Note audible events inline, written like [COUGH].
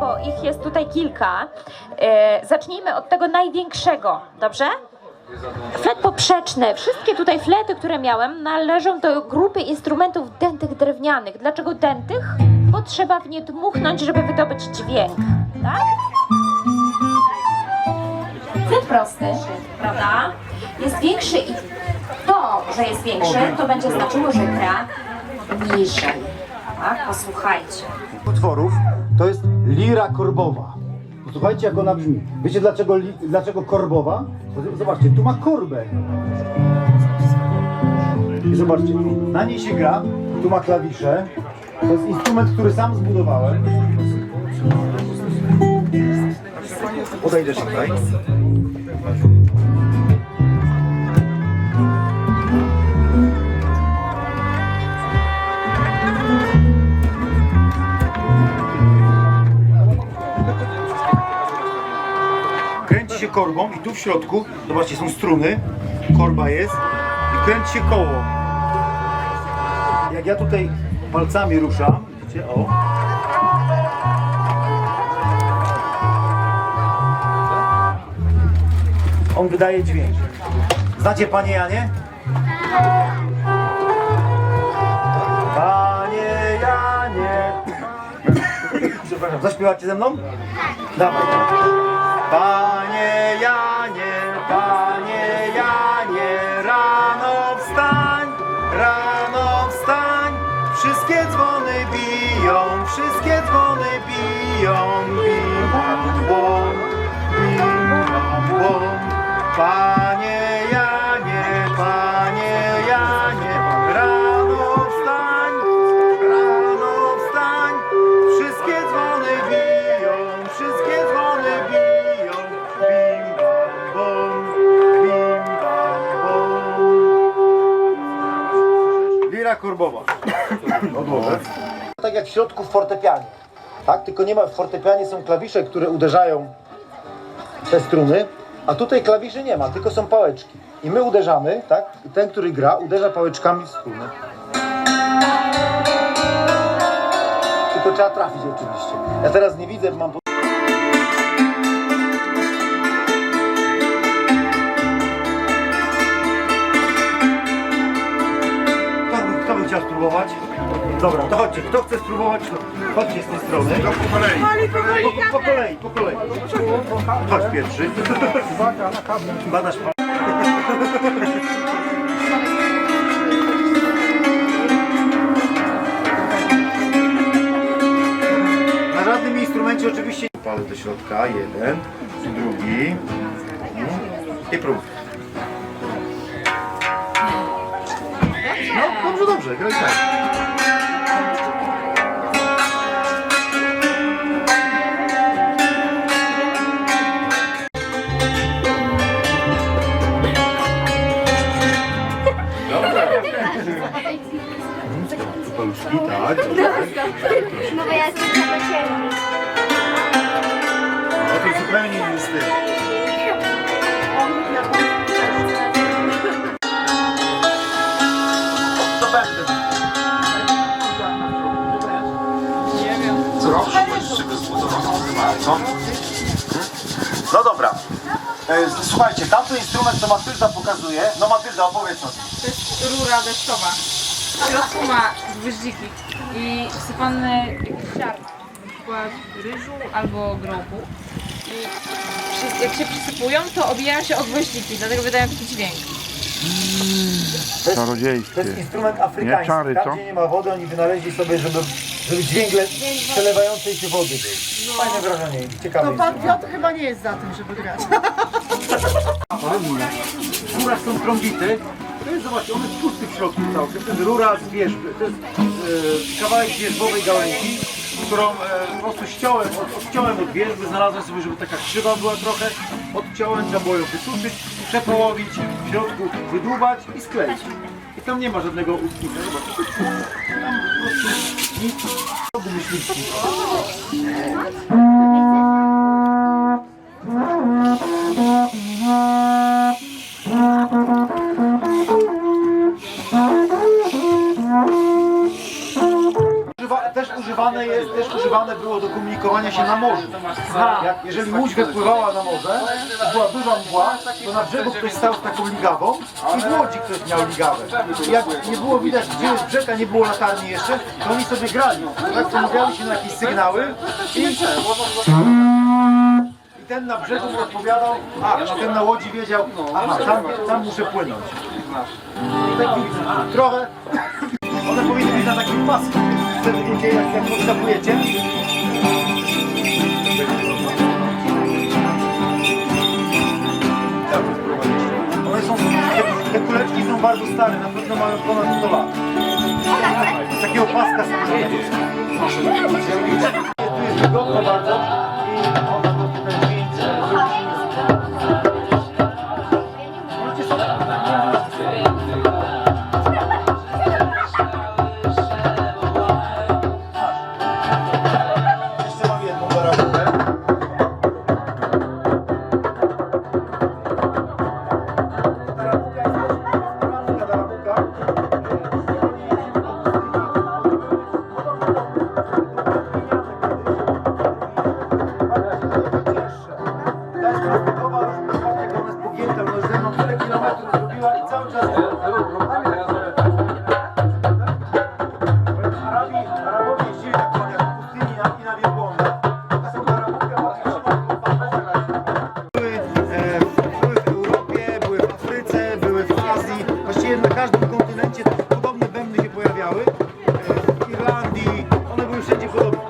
bo ich jest tutaj kilka. E, zacznijmy od tego największego, dobrze? Flet poprzeczny. Wszystkie tutaj flety, które miałem, należą do grupy instrumentów dętych drewnianych. Dlaczego dętych? Bo trzeba w nie dmuchnąć, żeby wydobyć dźwięk. Tak? Flet prosty, prawda? Jest większy i to, że jest większy, to będzie znaczyło, że gra niżej. Tak? Posłuchajcie. utworów to jest lira korbowa. Posłuchajcie, jak ona brzmi. Wiecie dlaczego, dlaczego korbowa? Bo Zobaczcie, tu ma korbę. I zobaczcie, na niej się gra, tu ma klawisze. To jest instrument, który sam zbudowałem. Podejdę się tutaj. Korbą i tu w środku, zobaczcie, są struny, korba jest i kręci się koło. Jak ja tutaj palcami ruszam, widzicie, o. On wydaje dźwięk. Znacie Panie Janie? Panie Janie. [COUGHS] Przepraszam, zaśpiewacie ze mną? Dawaj. Wszystkie dzwony biją, wszystkie dzwony biją, bom, bim bam bom. Panie Janie, Panie Janie, rano wstań, rano wstań, wszystkie dzwony biją, wszystkie dzwony biją, bim bam bom, bim bam bom. Lira korbowa. Odłożę. Tak jak w środku w fortepianie, tak? Tylko nie ma, w fortepianie są klawisze, które uderzają te struny, a tutaj klawiszy nie ma, tylko są pałeczki. I my uderzamy, tak? I ten, który gra, uderza pałeczkami w struny. Tylko trzeba trafić oczywiście. Ja teraz nie widzę, mam... kto by chciał spróbować? Dobra, to chodźcie. Kto chce spróbować, to chodźcie z tej strony. po kolei. Po, po kolei, po kolei. Chodź pierwszy. Badasz pan. Na żadnym instrumencie oczywiście nie palę do środka. Jeden, drugi. I prób. No, dobrze, dobrze, graj tak. Paluszki, tak. No bo ja jestem zobaczyłem. No to zupełnie inny styl. To będę. Co? No dobra. E, Słuchajcie, tamten instrument, co Matylda pokazuje, no Matylda, opowiedz o tym. To jest rura deszczowa. W środku ma gwoździki i wsypany jakiś ziarn, na przykład ryżu albo grochu. I przy- jak się przysypują, to obijają się o gwoździki, dlatego wydają taki dźwięk. To Czarodziejskie. jest instrument afrykański. Nie czary, Tam, co? gdzie nie ma wody, oni wynaleźli sobie, żeby, żeby dźwięk le- przelewającej się wody był. Fajne wrażenie, ciekawe. No pan Piotr chyba nie jest za tym, żeby grać. [LAUGHS] Górach są trąbity. To jest, zobaczcie, one jest pusty w środku cały. To jest rura z wierzby. To jest e, kawałek wierzbowej gałęzi, którą e, po prostu ściąłem, od, odciąłem od wierzby. Znalazłem sobie, żeby taka krzywa była trochę. Odciąłem, trzeba było ją wysuszyć, przepołowić, w środku wydłubać i skleić. I tam nie ma żadnego ustnika. Zobaczcie. Tam po prostu nic. Myśliwski. Też używa używane jest, też używane było do komunikowania się na morzu. Jak, jeżeli łódź wypływała na morze, to była duża mgła, to na brzegu ktoś stał z taką ligawą i w łodzi ktoś miał ligawę. I jak nie było widać, gdzie jest brzeg, a nie było latarni jeszcze, to oni sobie grali. Tak umawiali się na jakieś sygnały i, i ten na brzegu mu odpowiadał, a ten na łodzi wiedział, aha, tam, tam muszę płynąć. Taki trochę [COUGHS] one powinny być na takim pasku. Wtedy ludzie jak, jak podskakujecie. One są, te, te kuleczki są bardzo stare, na pewno mają ponad 100 lat. Z takiego paska są. Tu jest wygodno bardzo kontynencie też podobne bębny się pojawiały. E, w Irlandii, one były wszędzie podobne.